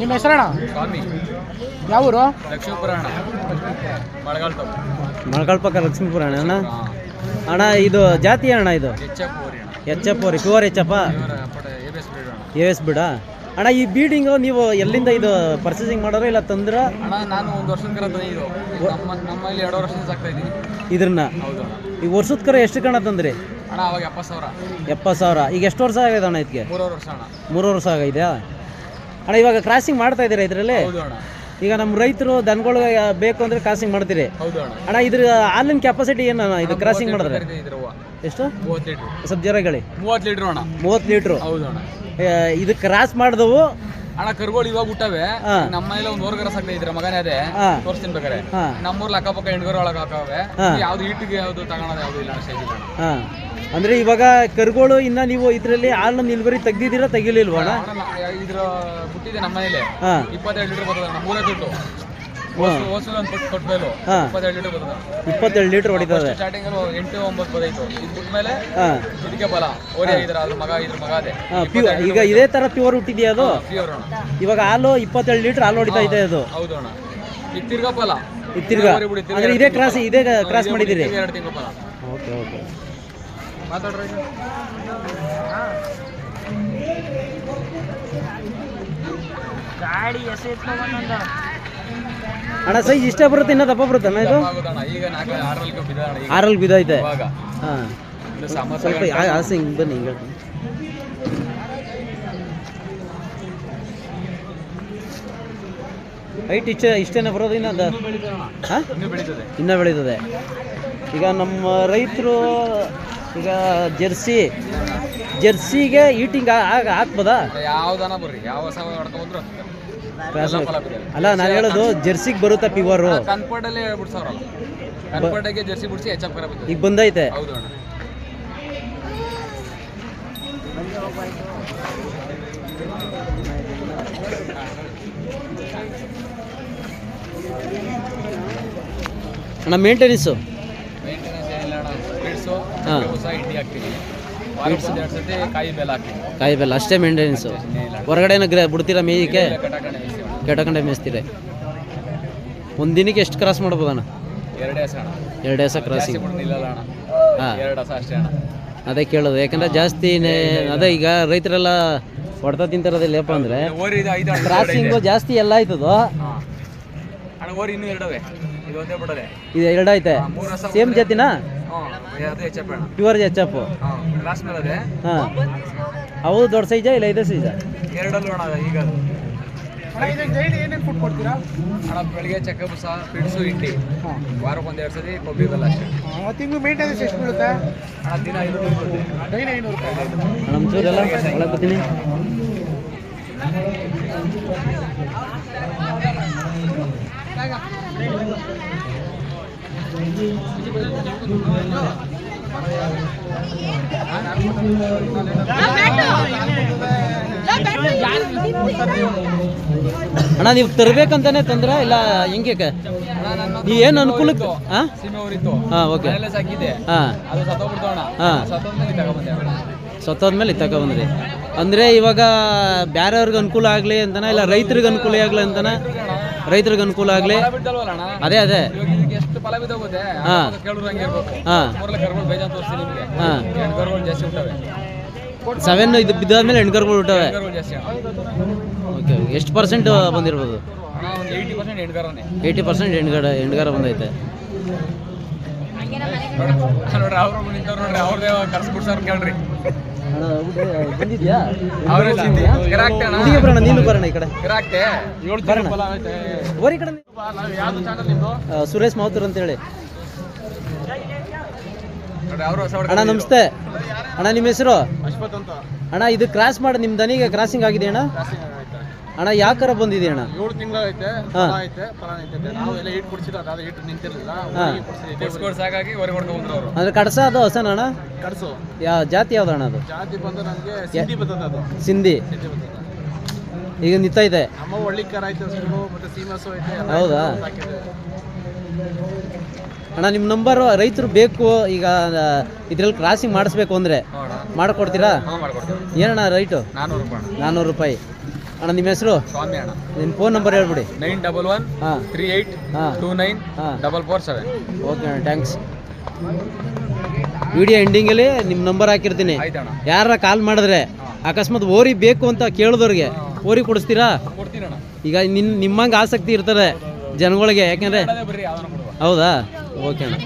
ನಿಮ್ಮ ಹೆಸರಣ್ಣ? ಸ್ವಾಮಿ ಯಾವ ಊರು ಲಕ್ಷ್ಮೀಪುರ ಅಣ್ಣ ಮಳೆಗಾಲ ಪಕ್ಕ ಲಕ್ಷ್ಮೀಪುರ ಅಣ್ಣ? ಅಣ್ಣ ಇದು ಜಾತಿ ಅಣ್ಣ ಇದು? ಎಚ್ ಎಫ್ ಓರಿ ಎಚ್ ಎಫ್ ಪ್ಯೂರ್ ಎಚ್ ಪಟ A B S A S ಬಿಡ ಅಣ್ಣ ಈ ಬಿಲ್ಡಿಂಗ್ ನೀವು ಎಲ್ಲಿಂದ ಇದು ಪರ್ಚೇಸಿಂಗ್ ಮಾಡೋರು ಇಲ್ಲ ತಂದ್ರ? ಅಣ್ಣ ನಾನು ಒಂದು ವರ್ಷದ ಕರ ತಂದಿದ್ದು. ಇದು ನಮ್ಮ ನಮ್ಮಲ್ಲಿ ಎರಡು ವರ್ಷದಿಂದ ಸಾಕ್ತಾ ಇದ್ದೀನಿ. ಇದ್ರನ್ನ? ಈ ವರ್ಷದ ಕರ ಎಷ್ಟು ಕಣ ತಂದ್ರಿ? ಅಣ್ಣ ಅವಾಗ ಎಪ್ಪತ್ತು ಸಾವಿರ. ಎಪ್ಪತ್ತು ಸಾವಿರ. ಈಗ ಎಷ್ಟು ವರ್ಷ ಆಗಿದೆ ಅಣ್ಣ ಇದಕ್ಕೆ ಮೂರುವರೆ ವರ್ಷ ಅಣ್ಣ. ಮೂರು ವರ್ಷ ಆಗಿದೆಯಾ ಅಣ್ಣ ಇವಾಗ ಕ್ರಾಸಿಂಗ್ ಮಾಡ್ತಾ ಇದ್ದೀರಾ ಇದರಲ್ಲಿ? ಈಗ ನಮ್ಮ ರೈತರು ದನಗಳು ಬೇಕು ಅಂದ್ರೆ ಕ್ರಾಸಿಂಗ್ ಮಾಡ್ತೀರಿ. ಅಣ್ಣ. ಇದ್ರ ಹಾಲಿನ ಕೆಪಾಸಿಟಿ ಏನು ಇದು ಕ್ರಾಸಿಂಗ್ ಮಾಡಿದ್ರೆ? ಎಷ್ಟು? ಸ್ವಲ್ಪ ಜರ ಮೂವತ್ತು ಲೀಟ್ರ್ ಅಣ್ಣ. ಮೂವತ್ತು ಲೀಟ್ರು. ಹೌದು ಇದು ಕ್ರಾಸ್ ಮಾಡಿದವು. ಅಣ್ಣ ಕರ್ಗೋಳ್ ಇವಾಗ ಹುಟ್ಟವೆ. ನಮ್ಮ ಮನೇಲಿ ಒಂದು ಹೊರಗರ ಸಾಕ್ತಾ ಇದ್ರ ಮಗನೇ ಅದೇ. ತೋರಿಸ್ತೀನಿ ಬೇಕಾರೆ ನಮ್ಮೂರ್ಲ ಅಕ್ಕಪಕ್ಕ ಹೆಣ್ಗರು ಒಳಗೆ ಹಾಕವೆ. ಯಾವ್ದು ಹಿಟ್ಟಿಗೆ ಯಾವ್ದು ತಗೊಳೋದು ಯಾವ್ದು ಇಲ್ಲ ಸ್ಟೇಜ್ ಇಲ್ಲ. ಹಾಂ. ಇವಾಗ ಕರುಗಳು ಇನ್ನ ನೀವು ಇದರಲ್ಲಿ ಹಾಲು ನಿಲ್ಬರಿ ತೆಗ್ದಿದ್ದೀರಾ ತೆಗಿಲಿಲ್ವಾ ಇದ್ರ ಹುಟ್ಟಿದೆ ನಮ್ಮ ಮನೇಲಿ. ಇಪ್ಪತ್ತೆರಡು ಲೀಟರ್ ಬರ್ತದೆ ಮೂರೇ ದುಡ್ಡು ಓಸು ಒಂದು ಕೊಟ್ಟು ಇಪ್ಪತ್ತೆರಡು ಲೀಟರ್ ಬರ್ತದೆ ಇಪ್ಪತ್ತೆರಡು ಲೀಟ್ರ್ ಹೊಡಿತದೆ. ಸ್ಟಾರ್ಟಿಂಗ್ ಎಂಟು ಒಂಬತ್ತು ಬದೈತು. ಇದು ಹಾಂ. ಇದಕ್ಕೆ ಬಲ. ಓರಿ ಆಗಿದ್ರ ಅದ್ರ ಮಗ ಇದ್ರ ಮಗ ಅದೇ. ಹಾಂ ಈಗ ಇದೇ ಥರ ಪ್ಯೂರ್ ಹುಟ್ಟಿದೆಯಾ ಅದು? ಪ್ಯೂರ್ ಅಣ್ಣ. ಇವಾಗ ಹಾಲು ಇಪ್ಪತ್ತೆರಡು ಲೀಟರ್ ಹಾಲು ಹೊಡಿತಾ ಇದೆ ಅದು. ಹೌದು ಅಣ್ಣ. ಈಗ ತಿರ್ಗಾ ಬಲ. ಇದು ತಿರ್ಗಾ? ಓರಿ ಬಿಡಿ, ತಿರ್ಗಾ ಅಂದರೆ ಇದೇ ಕ್ರಾಸ್ ಇದೇ ಕ್ರಾಸ್ ಮಾಡಿದಿರಿ ಮಾಡಿದ್ದೀರಿ? ಎರಡು ತಿಂಗಳು ಬಲ. Okay okay. ಮಾತಾಡ್ರಿ ಗಾಡಿ ಎಸೆತ್ಕೊಂಡ್ ಅಣ್ಣ ಸೈಜ್ ಇಷ್ಟೇ ಬರುತ್ತೆ ಇನ್ನೂ ದಪ್ಪ ಬರುತ್ತೆ ಅಣ್ಣ ಇದು? ಆರಲ್ಲಿ ಬಿದ್ದೈತೆ ಹಾಂ. ಸ್ವಲ್ಪ ಆಸೆ ಹಿಂಗೆ ಬನ್ನಿ ಹಿಂಗೆ ಹೈಟ್ ಇಷ್ಟ ಇಷ್ಟೇನೆ ಬರೋದು ಇನ್ನೊಂದು ಹಾಂ? ಇನ್ನೂ ಬೆಳೀತದೆ. ಈಗ ನಮ್ಮ ರೈತರು ಈಗ ಜೆರ್ಸಿ ಜೆರ್ಸಿಗೆ ಈಟಿಂಗ್ ಆಗ ಹಾಕ್ಬೋದಾ? ಯಾವ್ದನ ಬರ್ರಿ? ಯಾವ ಸಮಯ ಹೊಡ್ಕೊಂಡ್ರು. ಅಲ್ಲ. ನಾನು ಹೇಳೋದು ಜರ್ಸಿಗೆ ಬರುತ್ತಾ ಪಿವರು ಜೆರ್ಸಿ ಬಿಡಿಸಿ ಎಚ್ ಎಫ್ ಈಗ ಬಂದೈತೆ. ಹೌದು ಅಣ್ಣ. ಅಣ್ಣ ಮೇಂಟೆನೆನ್ಸು ಮೇಂಟೆನೆನ್ಸ್ ಏನಿಲ್ಲ ಅಣ್ಣ. ಹೊಸ ಇಂಡಿ ಹಾಕ್ತೀವಿ ಕಾಯಿ ಬೆಲ್ಲ ಹಾಕ್ತೀವಿ ಕಾಯಿ ಬೆಲ್ಲ ಅಷ್ಟೇ ಮೇಂಟೆನೆನ್ಸು ಹೊರಗಡೆ ಹೊರಗಡೆನ ಗ್ರ ಬಿಡ್ತೀರಾ ಮೇಯಕ್ಕೆ ಕೆಟಕಂಡೆ ಮೇಯಿಸ್ತೀರಿ. ಒಂದು ದಿನಕ್ಕೆ ಎಷ್ಟು ಕ್ರಾಸ್ ಮಾಡ್ಬೋದಣ್ಣ ಎರಡೇ ದಿವಸ ಕ್ರಾಸ್ ಕ್ರಾಸಿಂಗ್ ಹಾಂ. ಎರಡು ಹಸ ಅಷ್ಟೇ ಅಣ್ಣ. ಅದೇ ಕೇಳೋದು. ಯಾಕಂದ್ರೆ ಜಾಸ್ತಿ ಅದೇ ಈಗ ರೈತರೆಲ್ಲ ಅಂದರೆ ಓರಿ ಇದು ಐದು ಅಣ್ಣ. ಕ್ರಾಸಿಂಗು ಜಾಸ್ತಿ ಎಲ್ಲ ಆಯ್ತದೋ? ಇದು ಎರಡೈತೆ ಸೇಮ್ ಜಾತಿನಾ? ಅದು ಎಚ್ ಎಫ್ ಅಣ್ಣ? ಪ್ಯೂರ್ ಹಾಂ ಹೌದು ಮೇಲೆ ಅದೇ? ಹಾಂ. ಅವು ದೊಡ್ಡ ಸೈಜ ಇಲ್ಲ ಇದೇ ಸೈಜ ಎರಡಲ್ಲೂ ಅಣ್ಣ ಈಗ. ಏನೇನು ಫುಡ್ ಕೊಡ್ತೀರಾ? ಅಣ್ಣ ಬೆಳಿಗ್ಗೆ ಚೆಕಪ್ ಸಹ ಪಿಡ್ಸು ಹಿಂಡಿ ವಾರಕ್ಕೆ ಒಂದೆರಡು ಎರಡು ಸತಿ ಕೊಬ್ಬರಿ ಬೆಲ್ಲ ಅಷ್ಟೇ. ತಿಂಗಳು ಮೇಂಟೆನೆನ್ಸ್ ಎಷ್ಟು ಬೀಳುತ್ತೆ? ಅಣ್ಣ ದಿನ ಐನೂರು ಬರುತ್ತೆ ಡೈಲಿ ಐನೂರು ರೂಪಾಯಿ. ನಮ್ಮ ಚೂರೆಲ್ಲ ಒಳಗೆ ಬರ್ತೀನಿ. ಅಣ್ಣ, ನೀವು ತರಬೇಕಂತಾನೆ ತಂದ್ರ? ಇಲ್ಲ ಹೆಂಗೆ ನೀ ಏನು ಅನುಕೂಲಕ್ಕೆ ಹಾಂ ಹಾಂ. ಓಕೆ. ಸತ್ತೋದ್ಮೇಲೆ ಇತ್ತಕ ಬಂದ್ರಿ. ಅಂದರೆ ಇವಾಗ ಬೇರೆಯವ್ರಿಗೆ ಅನುಕೂಲ ಆಗಲಿ ಅಂತನ, ಇಲ್ಲ ರೈತರಿಗೆ ಅನುಕೂಲ ಆಗಲಿ ಅಂತನ? ರೈತರಿಗೆ ಅನುಕೂಲ ಆಗಲಿ? ಅದೇ ಅದೇ. ಬೇಜಾನ್ ತೋರಿಸ್ತೀನಿ ನಿಮಗೆ. ಜಾಸ್ತಿ ಹುಟ್ಟವೆ. ಸೆವೆನ್ ಇದು ಬಿದ್ದಾದ್ಮೇಲೆ ಹೆಣ್ಕರ್ಗಳು ಹುಟ್ಟವೆ. ಜಾಸ್ತಿ ಓಕೆ ಎಷ್ಟು ಪರ್ಸೆಂಟ್ ಬಂದಿರ್ಬೋದು? ಒಂದು ಏಯ್ಟಿ ಪರ್ಸೆಂಟ್ ಹೆಣ್ಗರನೇ ಏಯ್ಟಿ ಪರ್ಸೆಂಟ್ ಹೆಣ್ಗಡ ಹೆಣ್ಗಾರ ಬಂದೈತೆ. ನೋಡ್ರಿ ಅವ್ರು ನಿಂತವ್ರು ನೋಡ್ರಿ ಅವ್ರದೇ ಕರ್ಸ್ಬಿಡ್ಸಾರ ಕೇಳ್ರಿ. ಬಂದಿದ್ಯಾ? ಬರೋಣ ನೀನು ಬರೋಣ ಈ ಕಡೆ. ಬರೋಣ. ಓರಿ ಸುರೇಶ್ ಮಾವುತರ್ ಅಂತ ಹೇಳಿ ಅಣ್ಣ ನಮಸ್ತೆ. ಅಣ್ಣ ನಿಮ್ಮ ಹೆಸರು? ಅಣ್ಣ ಇದು ಕ್ರಾಸ್ ಮಾಡಿ ನಿಮ್ಮ ದನಿಗೆ ಕ್ರಾಸಿಂಗ್ ಆಗಿದೆ ಅಣ್ಣ. ಅಣ್ಣ ಯಾಕರ ಬಂದಿದೆ ಅಣ್ಣ? ಏಳು ತಿಂಗಳು ಐತೆ ಹಾ. ಫಲ ಐತೆ ಫಲ ಐತೆ ನಾವು ಎಲ್ಲ ಈಟ್ ಕೊಡ್ಸಿಲ್ಲ ಅದಾದ ಈಟ್ ನಿಂತಿರ್ಲಿಲ್ಲ. ಹಾ. ಕೊಡ್ಸ್ಕೊಡ್ ಸಾಕಾಗಿ ಹೊರಗೆ ಹೊಡ್ಕೊಂಡು ಬಂದ್ರು ಅವರು. ಅಂದ್ರೆ ಕಡಸ ಅದು ಹೊಸನ ಅಣ್ಣ? ಕಡಸು. ಯಾವ ಜಾತಿ ಯಾವ್ದು ಅಣ್ಣ ಅದು? ಜಾತಿ ಬಂದು ನನಗೆ ಸಿದ್ಧಿ ಬರ್ತದೆ ಅದು. ಸಿಂಧಿ. ಈಗ ನಿಂತೈತೆ ಇದೆ? ಒಳ್ಳಿ ಕರ ಐತೆ ಹಸುಗಳು ಮತ್ತೆ ಸೀಮಸು ಐತೆ ಹೌದಾ? ಅಣ್ಣ ನಿಮ್ಮ ನಂಬರು ರೈತರು ಬೇಕು ಈಗ ಇದ್ರಲ್ಲಿ ಕ್ರಾಸಿಂಗ್ ಮಾಡಿಸ್ಬೇಕು ಅಂದರೆ ಮಾಡ್ಕೊಡ್ತೀರಾ? ಏನಣ್ಣ ರೈಟು ನಾನ್ನೂರು ರೂಪಾಯಿ. ಅಣ್ಣ ನಿಮ್ಮ ಹೆಸರು? ಸ್ವಾಮಿ ಅಣ್ಣ. ನಿಮ್ಮ ಫೋನ್ ನಂಬರ್ ಹೇಳ್ಬಿಡಿ. ನೈನ್ ಡಬಲ್ ಒನ್ ಹಾಂ. ತ್ರೀ ಏಯ್ಟ್ ಹಾಂ. ಟೂ ನೈನ್ ಹಾಂ. Double four seven. ಓಕೆ ಅಣ್ಣ ಥ್ಯಾಂಕ್ಸ್ ವಿಡಿಯೋ ಎಂಡಿಂಗಲ್ಲಿ ನಿಮ್ಮ ನಂಬರ್ ಹಾಕಿರ್ತೀನಿ. ಆಯ್ತಣ್ಣ ಯಾರ ಕಾಲ್ ಮಾಡಿದ್ರೆ ಅಕಸ್ಮಾತ್ ಓರಿ ಬೇಕು ಅಂತ ಕೇಳಿದವ್ರಿಗೆ ಓರಿ ಕೊಡಿಸ್ತೀರಾ? ಈಗ ನಿನ್ನ ನಿಮ್ಮಂಗೆ ಆಸಕ್ತಿ ಇರ್ತದೆ ಜನಗಳಿಗೆ ಯಾಕೆಂದರೆ ಬರ್ರಿ ಯಾವ್ದಾನ ಕೊಡುವ. ಹೌದಾ? ಓಕೆ ಅಣ್ಣ.